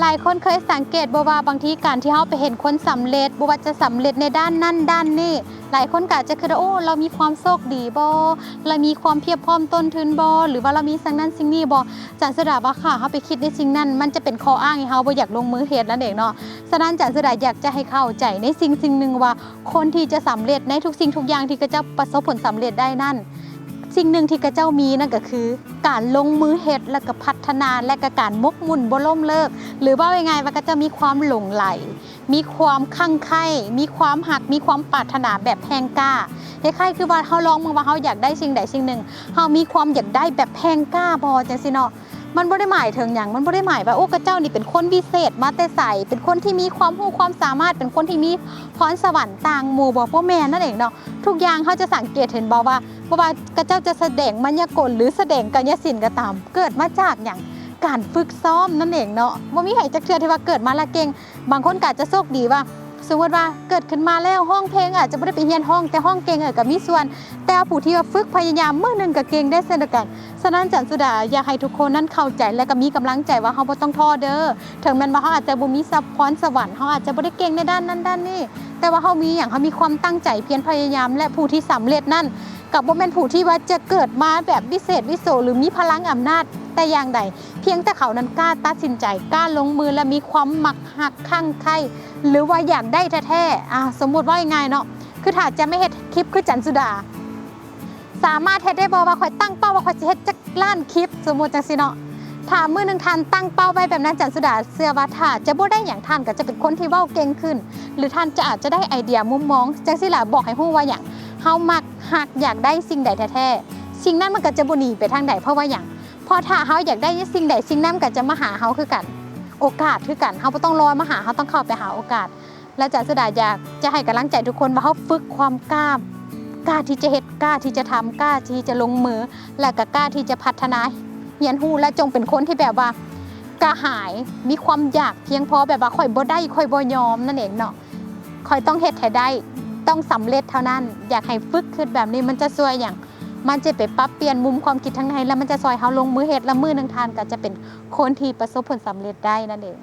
หลายคนเคยสังเกตบว่าบางทีการที่เฮาไปเห็นคนสำเร็จบว่าจะสำเร็จในด้านนั่นด้านนี่หลายคนก็อาจจะคิดว่าโอ้เรามีความโชคดีบ่เรามีความเพียบพร้อมต้นทุนบ่หรือว่าเรามีสิ่งนั้นสิ่งนี้บ่จันสดาว่าค่ะเฮาไปคิดในสิ่งนั้น มันจะเป็นข้ออ้างให้เฮาบ่อยากลงมือเฮ็ดนั่นเองเนาะฉะนั้นจันสดาอยากจะให้เข้าใจในสิ่งสิ่งหนึ่งว่า คนที่จะสำเร็จในทุกสิ่งทุกอย่างที่กระเจ้าประสบผลสำเร็จได้นั่น สิ่งหนึ่งที่กระเจ้ามีนั่นก็คือ การลงมือเฮ็ดและก็พัฒนาและก็การมกมุ่นบ่ล่มเลิก หรือว่ายังไงว่าก็จะมีความหลงไหล มีความคั่งไคร่มีความหักมีความปรารถนาแบบแพงกล้าคล้ายๆคือว่าเฮาลองมาว่าเฮาอยากได้สิ่งใดสิ่งหนึ่งเฮามีความอยากได้แบบแพงกล้าบ่จังซี่เนาะ มันบ่ได้หมายถึงหยังมันบ่ได้หมายว่าโอ้กระเจ้านี่เป็นคนพิเศษมาแต่ใส่เป็นคนที่มีความรู้ความสามารถเป็นคนที่มีพรสวรรค์ต่างหมู่บ่พ่อแม่นั่นเองเนาะทุกอย่างเขาจะสังเกตเห็นบ่ว่าบ่ว่ากระเจ้าจะแสดงมายากลหรือแสดงกายศิลป์ก็ตาม เกิดมาจากหยังการฝึกซ้อมนั่นเองเนาะบ่มีใครจักเทื่อที่ว่าเกิดมาและเก่งบางคนก็อาจจะโชคดีว่า สมมติว่าเกิดขึ้นมาแล้วห้องเพลงอาจจะไม่ได้ไปเรียนห้องแต่ห้องเก่งเออก็มีส่วน แต่ผู้ที่ว่าฝึกพยายามเมื่อหนึ่งก็เก่งได้เช่นเดียวกันฉะนั้นจันสุดาอยากให้ทุกคนนั้นเข้าใจและก็มีกำลังใจว่าเขาบ่ต้องท้อเด้อถึงแม้ว่าเขาอาจจะบ่มีสัพพรสวรรค์เขาอาจจะบ่ได้เก่งในด้านนั้นด้านนี้แต่ว่าเขามีอย่างเขามีความตั้งใจเพียรพยายาม และผู้ที่สำเร็จนั่นกับบ่แม่นผู้ที่ว่าจะเกิดมาแบบวิเศษวิโสหรือมีพลังอำนาจ แต่อย่างใด เพียงแต่เขานั้นกล้าตัดสินใจกล้าลงมือและมีความหมักหักข้างใครหรือว่าอยากได้แท้ๆอะสมมติว่ายังไงเนาะคือถ้าจะไม่เฮ็ดคลิปคือจันสุดา สามารถเฮ็ดได้บ่ว่าข่อยตั้งเป้าว่าข่อยสิเฮ็ดจักล้านคลิป สมมติจังซี่เนาะถ้ามือหนึ่งท่านตั้งเป้าไว้แบบนั้นจันสุดาเชื่อว่าถ้าจะบ่ได้อย่างท่านก็จะเป็นคนที่เว้าเก่งขึ้น หรือท่านจะอาจจะได้ไอเดียมุมมองจังซี่ล่ะบอกให้ฮู้ว่าหยังเฮามักหักอยากได้สิ่งใดแท้ๆสิ่งนั้นมันก็จะบ่หนีไปทางใดเพราะว่าหยัง ราะถ้าเฮาอยากได้สิ่งใดสิ่งนั้นก็จะมาหาเฮาคือกัน โอกาสคือกันเฮาบ่ต้องรอมาหาเฮาต้องเข้าไปหาโอกาส และจันสุดาอยากจะให้กำลังใจทุกคนว่าเขาฝึกความกล้ากล้าที่จะเฮ็ดกล้าที่จะทำกล้าที่จะลงมือ และก็กล้าที่จะพัฒนาเรียนรู้และจงเป็นคนที่แบบว่ากระหายมีความอยากเพียงพอแบบว่าค่อยบ่ได้ค่อยบ่ยอมนั่นเองเนาะค่อยต้องเฮ็ดให้ได้ต้องสำเร็จเท่านั้น อยากให้ฝึกขึ้นแบบนี้มันจะช่วยอย่าง มันจะไปปรับเปลี่ยนมุมความคิดทั้งในแล้วมันจะซอยเฮาลงมือเหตุและมือหนึงทานก็จะเป็นคนที่ประสบผลสำเร็จได้นั่นเอง